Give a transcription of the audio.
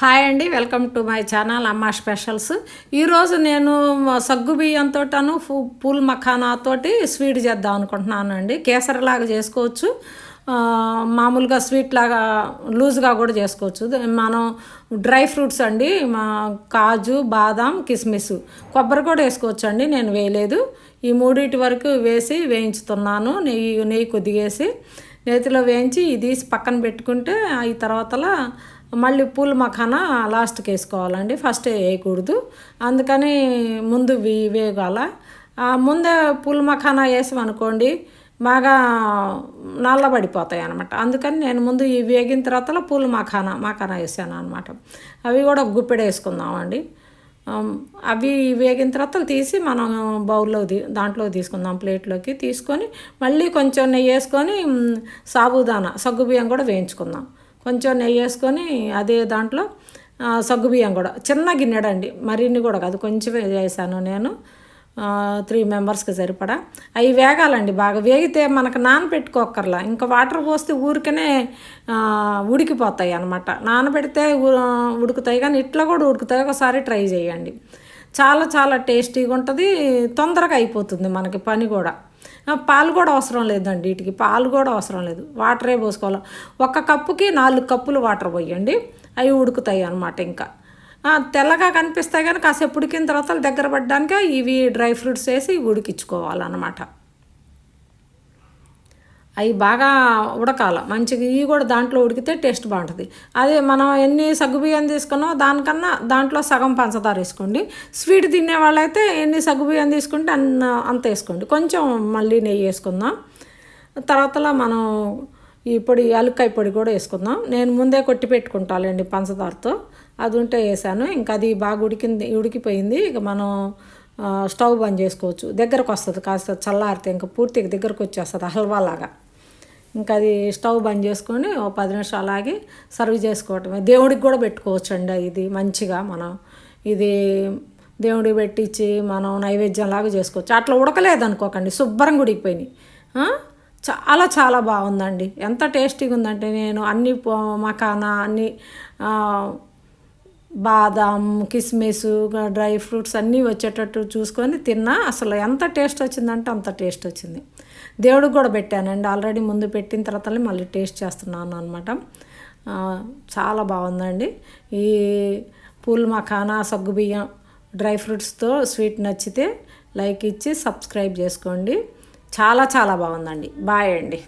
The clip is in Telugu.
హాయ్ అండి welcome to my channel Amma specials. ఈరోజు నేను సగ్గు బియ్యంతోటను పూల్ మఖానాతోటి స్వీట్ చేద్దాం అనుకుంటున్నాను అండి కేసరిలాగా చేసుకోవచ్చు. మామూలుగా స్వీట్ లాగా లూజ్గా కూడా చేసుకోవచ్చు. మనం డ్రై ఫ్రూట్స్ అండి మా కాజు బాదాం కిస్మిస్ కొబ్బరి కూడా వేసుకోవచ్చు అండి నేను వేయలేదు. ఈ మూడింటి వరకు వేసి వేయించుతున్నాను నెయ్యి నెయ్యి కొద్దిగేసి. నేతిలో వేయించి ఇది పక్కన పెట్టుకుంటే ఈ తర్వాతలా మళ్ళీ పూల మఖానా లాస్ట్కి వేసుకోవాలండి. ఫస్ట్ వేయకూడదు. అందుకని ముందు వేగాల. ముందే పూల మఖానా వేసామనుకోండి బాగా నల్లబడిపోతాయి అనమాట అందుకని నేను ముందు ఈ వేగిన తర్వాత పూల మఖానా మఖానా వేసాను అనమాట అవి కూడా గుప్పెడ వేసుకుందామండి. అవి వేగిన తర్వాత తీసి మనం బౌల్లో దాంట్లో తీసుకుందాం ప్లేట్లోకి తీసుకొని మళ్ళీ కొంచెం నెయ్యి వేసుకొని సాబుదానా సాబుదానా సగ్గుబియ్యం కూడా వేయించుకుందాం. కొంచెం నెయ్యి వేసుకొని అదే దాంట్లో సగ్గుబియ్యం కూడా. చిన్న గిన్నెడండి. మరిన్ని కూడా కాదు. కొంచెం వేసాను నేను. త్రీ మెంబర్స్కి సరిపడా. అవి వేగాలండి బాగా. వేగితే మనకు నానబెట్టుకోకర్లా ఇంకా వాటర్ పోస్తే ఊరికనే ఉడికిపోతాయి అనమాట నానబెడితే ఉడుకుతాయి. కానీ ఇట్లా కూడా ఉడుకుతాయి. ఒకసారి ట్రై చేయండి. చాలా చాలా టేస్టీగా ఉంటుంది. తొందరగా అయిపోతుంది మనకి పని కూడా. పాలు కూడా అవసరం లేదండి వీటికి. పాలు కూడా అవసరం లేదు. వాటరే పోసుకోవాలి. ఒక కప్పుకి నాలుగు కప్పులు వాటర్ పోయండి. అవి ఉడుకుతాయి అన్నమాట ఇంకా. తెల్లగా కనిపిస్తాయి కానీ కాసేపు ఉడికిన తర్వాత దగ్గర పడ్డానికి ఇవి డ్రై ఫ్రూట్స్ వేసి ఉడికించుకోవాలన్నమాట. అవి బాగా ఉడకాల. మంచిగా ఇవి కూడా దాంట్లో ఉడికితే టేస్ట్ బాగుంటుంది. అదే మనం ఎన్ని సగ్గుబియ్యం తీసుకున్నామో దానికన్నా దాంట్లో సగం పంచదార వేసుకోండి. స్వీట్ తినే వాళ్ళైతే ఎన్ని సగ్గుబియ్యం తీసుకుంటే అన్న అంత వేసుకోండి. కొంచెం మళ్ళీ నెయ్యి వేసుకుందాం. తర్వాతలా మనం ఈ పొడి యాలక్కాయ పొడి కూడా వేసుకుందాం. నేను ముందే కొట్టి పెట్టుకుంటాలండి పంచదారతో. అది ఉంటే వేసాను. ఇంకా అది బాగా ఉడికింది ఉడికిపోయింది. ఇక మనం స్టవ్ బంద్ చేసుకోవచ్చు. దగ్గరకు వస్తుంది కాస్త చల్లారితే ఇంకా పూర్తిగా దగ్గరకు వచ్చేస్తుంది హల్వా లాగా ఇంకా అది స్టవ్ బంద్ చేసుకొని ఓ పది నిమిషాలు ఆగి సర్వ్ చేసుకోవటమే. దేవుడికి కూడా పెట్టుకోవచ్చు అండి ఇది మంచిగా మనం. ఇది దేవుడికి పెట్టించి మనం నైవేద్యం లాగా చేసుకోవచ్చు. అట్లా ఉడకలేదు అనుకోకండి శుభ్రంగా ఉడికిపోయినాయి చాలా చాలా బాగుందండి. ఎంత టేస్టీగా ఉందంటే నేను అన్ని పో- మకానా అన్ని బాదాం కిస్మిస్ డ్రై ఫ్రూట్స్ అన్నీ వచ్చేటట్టు చూసుకొని తిన్నా అసలు ఎంత టేస్ట్ వచ్చిందంటే అంత టేస్ట్ వచ్చింది. దేవుడికి కూడా పెట్టానండి. ఆల్రెడీ ముందు పెట్టిన తర్వాత మళ్ళీ టేస్ట్ చేస్తున్నాను అనమాట చాలా బాగుందండి. ఈ పూల్ మఖానా సగ్గుబియ్యం డ్రై ఫ్రూట్స్తో స్వీట్ నచ్చితే లైక్ ఇచ్చి సబ్స్క్రైబ్ చేసుకోండి. చాలా చాలా బాగుందండి. బాయ్ అండి.